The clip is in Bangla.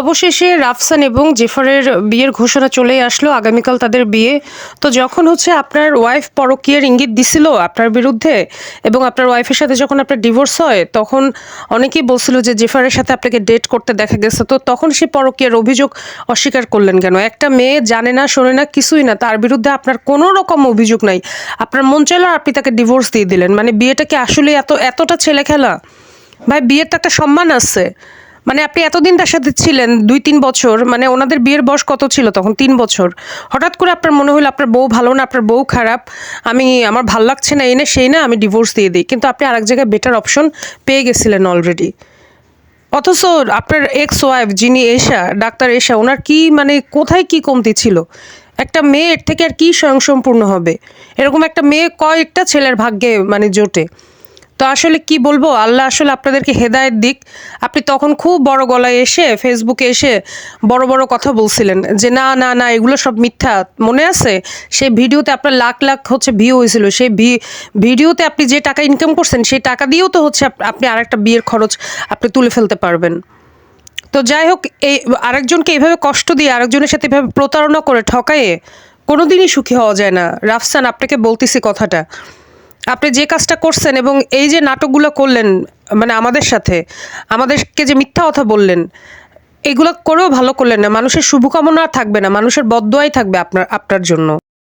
অবশেষে রাফসান এবং জেফারের বিয়ের ঘোষণা চলেই আসলো। আগামীকাল তাদের বিয়ে। তো যখন হচ্ছে আপনার ওয়াইফ পরকীয়ার ইঙ্গিত দিছিল আপনার বিরুদ্ধে এবং আপনার ওয়াইফের সাথে যখন আপনার ডিভোর্স হয়, তখন অনেকেই বলছিল যে জেফারের সাথে আপনাকে ডেট করতে দেখা গেছে। তো তখন সে পরকীয়ার অভিযোগ অস্বীকার করলেন কেন? একটা মেয়ে জানে না, শোনে না, কিছুই না, তার বিরুদ্ধে আপনার কোনো রকম অভিযোগ নাই। আপনার মন চাইলো আপনি তাকে ডিভোর্স দিয়ে দিলেন। মানে বিয়েটা কি আসলে এত, এতটা ছেলে খেলা ভাই, বিয়ের তো একটা সম্মান আছে। মানে আপনি এতদিন তার সাথে ছিলেন, দুই তিন বছর মানে ওনাদের বিয়ের বয়স কত ছিল তখন? তিন বছর। হঠাৎ করে আপনার মনে হলো আপনার বউ ভালো না, আপনার বউ খারাপ, আমি, আমার ভালো লাগছে না এনে সেই না, আমি ডিভোর্স দিয়ে দিই। কিন্তু আপনি আরেক জায়গায় বেটার অপশন পেয়ে গেছিলেন অলরেডি অথচ আপনার এক্স ওয়াইফ যিনি এশা, ডাক্তার এশা, ওনার কি মানে কোথায় কি কমতি ছিল? একটা মেয়ের থেকে আর কি স্বয়ংসম্পূর্ণ হবে? এরকম একটা মেয়ে কয়েকটা ছেলের ভাগ্যে মানে জোটে। তো আসলে কি বলব? আল্লাহ আসলে আপনাদেরকে হেদায়েত দিক। আপনি তখন খুব বড় গলায় এসে ফেসবুকে এসে বড় বড় কথা বলছিলেন যে, না না না, এগুলো সব মিথ্যা। মনে আছে? সেই ভিডিওতে আপনার লাখ লাখ হচ্ছে ভিউ হয়েছিল। সেই ভিডিওতে আপনি যে টাকা ইনকাম করছেন, সেই টাকা দিয়েও তো হচ্ছে আপ- আপনি আরেকটা বিয়ের খরচ আপনি তুলে ফেলতে পারবেন। তো যাই হোক, এই আরেকজনকে এইভাবে কষ্ট দিয়ে, আরেকজনের সাথে এভাবে প্রতারণা করে ঠকায়ে কোনোদিনই সুখী হওয়া যায় না। রাফসান, আপনাকে বলতেছি কথাটা। আপনি যে কাজটা করছেন এবং এই যে নাটকগুলো করলেন মানে আমাদের সাথে, আমাদেরকে যে মিথ্যা কথা বললেন, এগুলো করেও ভালো করলেন না। মানুষের শুভকামনা থাকবে না। মানুষের বদদোয়াই থাকবে আপনার আপনার জন্য।